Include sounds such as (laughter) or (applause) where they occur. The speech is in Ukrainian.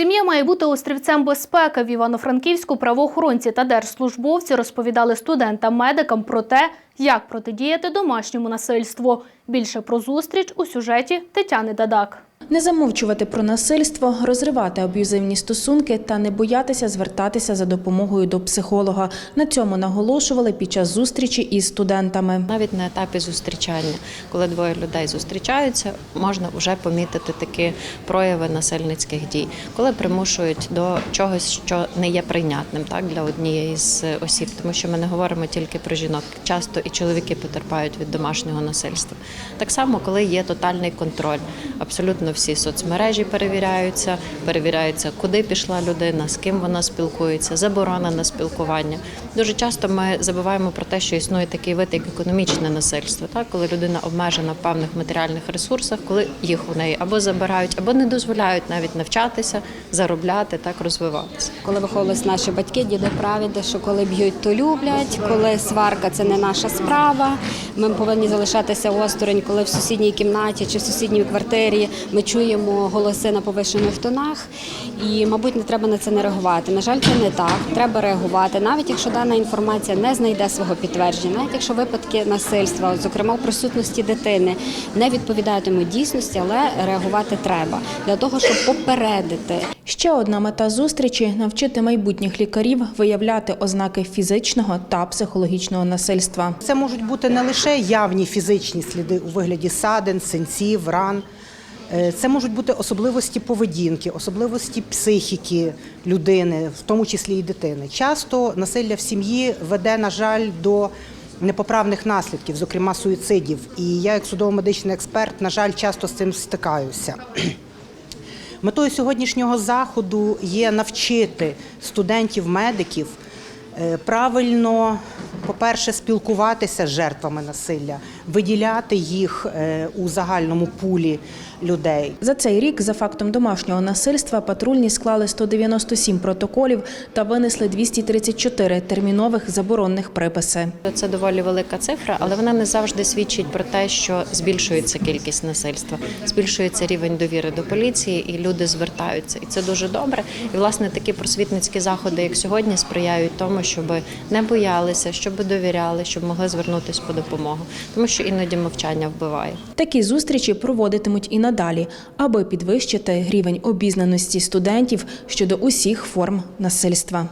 Сім'я має бути острівцем безпеки. В Івано-Франківську правоохоронці та держслужбовці розповідали студентам-медикам про те, як протидіяти домашньому насильству. Більше про зустріч у сюжеті Тетяни Дадак. Не замовчувати про насильство, розривати аб'юзивні стосунки та не боятися звертатися за допомогою до психолога. На цьому наголошували під час зустрічі із студентами. Навіть на етапі зустрічання, коли двоє людей зустрічаються, можна вже помітити такі прояви насильницьких дій, коли примушують до чогось, що не є прийнятним так для однієї з осіб, тому що ми не говоримо тільки про жінок. Часто і чоловіки потерпають від домашнього насильства. Так само, коли є тотальний контроль, абсолютно всі соцмережі перевіряються, перевіряється, куди пішла людина, з ким вона спілкується, заборона на спілкування. Дуже часто ми забуваємо про те, що існує такий вид, як економічне насильство, так коли людина обмежена в певних матеріальних ресурсах, коли їх у неї або забирають, або не дозволяють навіть навчатися, заробляти, так розвиватися. Коли виховувалися наші батьки, діди прадіди, що коли б'ють, то люблять, коли сварка це не наша справа. Ми повинні залишатися осторонь, коли в сусідній кімнаті чи в сусідній квартирі ми чуємо голоси на повищених тонах. І, мабуть, не треба на це не реагувати. На жаль, це не так. Треба реагувати, навіть якщо дана інформація не знайде свого підтвердження, навіть якщо випадки насильства, зокрема в присутності дитини, не відповідають дійсності, але реагувати треба для того, щоб попередити Ще одна мета зустрічі навчити майбутніх лікарів виявляти ознаки фізичного та психологічного насильства. Це можуть бути не лише явні фізичні сліди у вигляді садин, синців, ран. Е, Це можуть бути особливості поведінки, особливості психіки людини, в тому числі і дитини. Часто насилля в сім'ї веде, на жаль, до непоправних наслідків, зокрема суїцидів. І я, як судово-медичний експерт, на жаль, часто з цим стикаюся. (clears throat) Метою сьогоднішнього заходу є навчити студентів-медиків е, правильно, по-перше, спілкуватися з жертвами насилля, виділяти їх е, у загальному пулі людей. За цей рік за фактом домашнього насильства патрульні склали 197 протоколів та винесли 234 термінових заборонних приписи. Це доволі велика цифра, але вона не завжди свідчить про те, що збільшується кількість насильства, збільшується рівень довіри до поліції, і люди звертаються. І це дуже добре. І власне такі просвітницькі заходи, як сьогодні, сприяють тому, щоб не боялися, щоб довіряли, щоб могли звернутися по допомогу, тому що іноді мовчання вбиває. Такі зустрічі проводитимуть і надалі, аби підвищити рівень обізнаності студентів щодо усіх форм насильства.